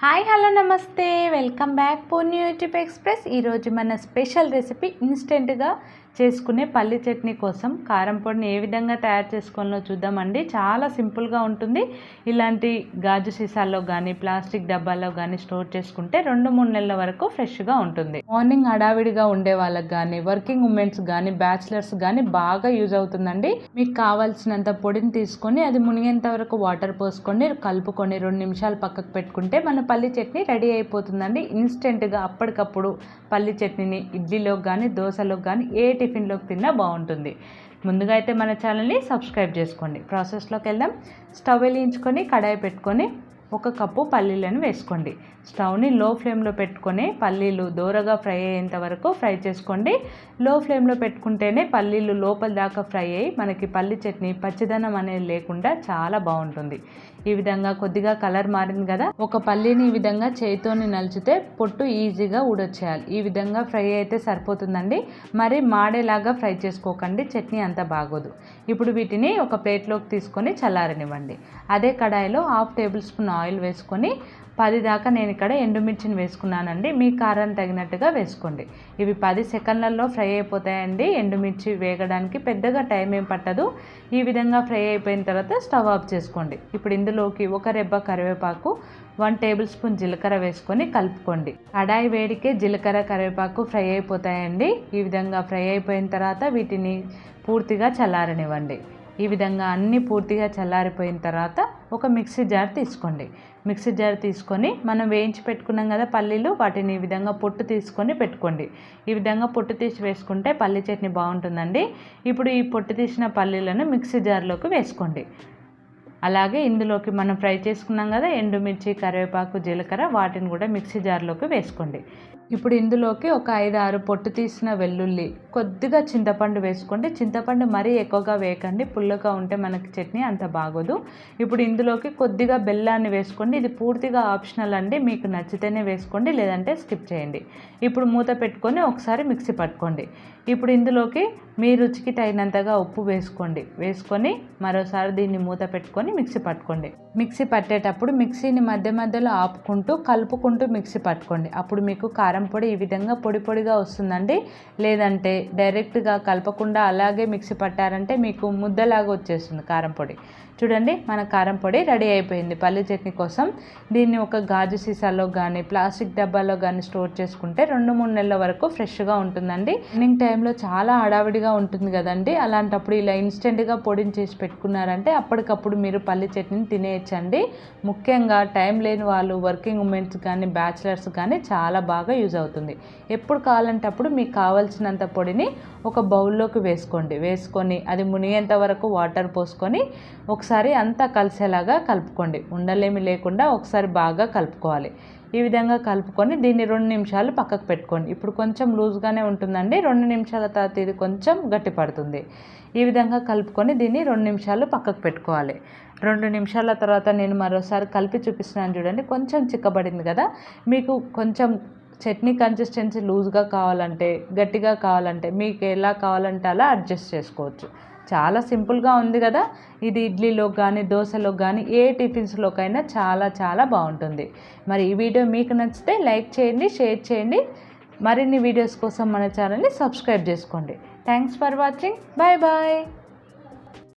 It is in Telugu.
హాయ్ హలో నమస్తే. Welcome back Poorni YouTube Express. ఈరోజు మన స్పెషల్ రెసిపీ ఇన్స్టెంట్గా చేసుకునే పల్లి చట్నీ కోసం కారం పొడిని ఏ విధంగా తయారు చేసుకోవాలో చూద్దామండి. చాలా సింపుల్గా ఉంటుంది. ఇలాంటి గాజు సీసాల్లో కానీ ప్లాస్టిక్ డబ్బాల్లో కానీ స్టోర్ చేసుకుంటే రెండు మూడు నెలల వరకు ఫ్రెష్గా ఉంటుంది. మార్నింగ్ హడావిడిగా ఉండే వాళ్ళకి కానీ వర్కింగ్ ఉమెన్స్ కానీ బ్యాచిలర్స్ కానీ బాగా యూజ్ అవుతుందండి. మీకు కావాల్సినంత పొడిని తీసుకొని అది మునిగేంత వరకు వాటర్ పోసుకొని కలుపుకొని రెండు నిమిషాలు పక్కకు పెట్టుకుంటే మన పల్లి చట్నీ రెడీ అయిపోతుందండి. ఇన్స్టెంట్గా అప్పటికప్పుడు పల్లి చట్నీని ఇడ్లీలోకి కానీ దోశలోకి కానీ ఏ టిఫిన్లోకి తిన్నా బాగుంటుంది. ముందుగా అయితే మన ఛానల్ని సబ్స్క్రైబ్ చేసుకోండి. ప్రాసెస్లోకి వెళ్దాం. స్టవ్ వెలిగించుకొని కడాయి పెట్టుకొని ఒక కప్పు పల్లీలను వేసుకోండి. స్టవ్ని లో ఫ్లేమ్లో పెట్టుకొని పల్లీలు దూరగా ఫ్రై అయ్యేంత వరకు ఫ్రై చేసుకోండి. లో ఫ్లేమ్లో పెట్టుకుంటేనే పల్లీలు లోపల దాకా ఫ్రై అయ్యి మనకి పల్లి చట్నీ పచ్చదనం అనేది లేకుండా చాలా బాగుంటుంది. ఈ విధంగా కొద్దిగా కలర్ మారింది కదా? ఒక పల్లీని ఈ విధంగా చేతితోని నలిచితే పొట్టు ఈజీగా ఊడొచ్చేయాలి. ఈ విధంగా ఫ్రై అయితే సరిపోతుందండి. మరి మాడేలాగా ఫ్రై చేసుకోకండి. చట్నీ అంత బాగోదు. ఇప్పుడు వీటిని ఒక ప్లేట్లోకి తీసుకొని చల్లారనివ్వండి. అదే కడాయిలో half tablespoon oil oil వేసుకొని పది దాకా నేను ఇక్కడ ఎండుమిర్చిని వేసుకున్నానండి. మీ కారం తగినట్టుగా వేసుకోండి. ఇవి పది సెకండ్లలో ఫ్రై అయిపోతాయండి. ఎండుమిర్చి వేగడానికి పెద్దగా టైం ఏం పట్టదు. ఈ విధంగా ఫ్రై అయిపోయిన తర్వాత స్టవ్ ఆఫ్ చేసుకోండి. ఇప్పుడు ఇందులోకి ఒక రెబ్బ కరివేపాకు వన్ టేబుల్ స్పూన్ జీలకర్ర వేసుకొని కలుపుకోండి. కడాయి వేడికే జీలకర్ర కరివేపాకు ఫ్రై అయిపోతాయండి. ఈ విధంగా ఫ్రై అయిపోయిన తర్వాత వీటిని పూర్తిగా చల్లారనివ్వండి. ఈ విధంగా అన్నీ పూర్తిగా చల్లారిపోయిన తర్వాత ఒక మిక్సీ జార్ తీసుకోండి. మిక్సీ జార్ తీసుకొని మనం వేయించి పెట్టుకున్నాం కదా పల్లీలు వాటిని ఈ విధంగా పొట్టు తీసుకొని పెట్టుకోండి. ఈ విధంగా పొట్టు తీసి వేసుకుంటే పల్లీ చట్నీ బాగుంటుందండి. ఇప్పుడు ఈ పొట్టు తీసిన పల్లీలను మిక్సీ జార్లోకి వేసుకోండి. అలాగే ఇందులోకి మనం ఫ్రై చేసుకున్నాం కదా ఎండుమిర్చి కరివేపాకు జీలకర్ర వాటిని కూడా మిక్సీ జార్లోకి వేసుకోండి. ఇప్పుడు ఇందులోకి ఒక ఐదు ఆరు పొట్టు తీసిన వెల్లుల్లి కొద్దిగా చింతపండు వేసుకోండి చింతపండు మరీ ఎక్కువగా వేయకండి పుల్లగా ఉంటే మనకి చట్నీ అంత బాగోదు. ఇప్పుడు ఇందులోకి కొద్దిగా బెల్లాన్ని వేసుకోండి ఇది పూర్తిగా ఆప్షనల్ అండి మీకు నచ్చితేనే వేసుకోండి లేదంటే స్కిప్ చేయండి. ఇప్పుడు మూత పెట్టుకొని ఒకసారి మిక్సీ పట్టుకోండి. ఇప్పుడు ఇందులోకి మీ రుచికి తగినంతగా ఉప్పు వేసుకోండి. వేసుకొని మరోసారి దీన్ని మూత పెట్టుకొని మిక్సీ పట్టుకోండి. మిక్సీ పట్టేటప్పుడు మిక్సీని మధ్య మధ్యలో ఆపుకుంటూ కలుపుకుంటూ మిక్సీ పట్టుకోండి. అప్పుడు మీకు కారం పొడి ఈ విధంగా పొడి పొడిగా వస్తుందండి. లేదంటే డైరెక్ట్గా కలపకుండా అలాగే మిక్సీ పట్టారంటే మీకు ముద్దలాగా వచ్చేస్తుంది కారం పొడి. చూడండి మన కారం పొడి రెడీ అయిపోయింది. పల్లి చట్నీ కోసం దీన్ని ఒక గాజు సీసాలో కానీ ప్లాస్టిక్ డబ్బాలో కానీ స్టోర్ చేసుకుంటే రెండు మూడు నెలల వరకు ఫ్రెష్గా ఉంటుందండి. ఈవినింగ్ టైంలో చాలా హడావిడిగా ఉంటుంది కదండి. అలాంటప్పుడు ఇలా ఇన్స్టెంట్గా పొడిని చేసి పెట్టుకున్నారంటే అప్పటికప్పుడు మీరు పల్లి చట్నీని తినేయచ్చండి. ముఖ్యంగా టైం లేని వాళ్ళు వర్కింగ్ ఉమెన్స్ కానీ బ్యాచిలర్స్ కానీ చాలా బాగా యూజ్ అవుతుంది. ఎప్పుడు కావాలంటే అప్పుడు మీకు కావాల్సినంత పొడిని ఒక బౌల్లోకి వేసుకోండి. వేసుకొని అది మునిగేంత వరకు వాటర్ పోసుకొని ఒక ఒకసారి అంతా కలిసేలాగా కలుపుకోండి. ఉండలేమి లేకుండా ఒకసారి బాగా కలుపుకోవాలి. ఈ విధంగా కలుపుకొని దీన్ని రెండు నిమిషాలు పక్కకు పెట్టుకోండి. ఇప్పుడు కొంచెం లూజ్గానే ఉంటుందండి. రెండు నిమిషాల తర్వాత ఇది కొంచెం గట్టి పడుతుంది. ఈ విధంగా కలుపుకొని దీన్ని రెండు నిమిషాలు పక్కకు పెట్టుకోవాలి. రెండు నిమిషాల తర్వాత నేను మరోసారి కలిపి చూపిస్తున్నాను చూడండి. కొంచెం చిక్కబడింది కదా. మీకు కొంచెం చట్నీ కన్సిస్టెన్సీ లూజ్గా కావాలంటే గట్టిగా కావాలంటే మీకు ఎలా కావాలంటే అలా అడ్జస్ట్ చేసుకోవచ్చు. చాలా సింపుల్గా ఉంది కదా. ఇది ఇడ్లీలో కానీ దోశలో కానీ ఏ టిఫిన్స్లోకైనా చాలా చాలా బాగుంటుంది. మరి ఈ వీడియో మీకు నచ్చితే లైక్ చేయండి షేర్ చేయండి. మరిన్ని వీడియోస్ కోసం మన ఛానల్ని సబ్స్క్రైబ్ చేసుకోండి. Thanks for watching. Bye bye.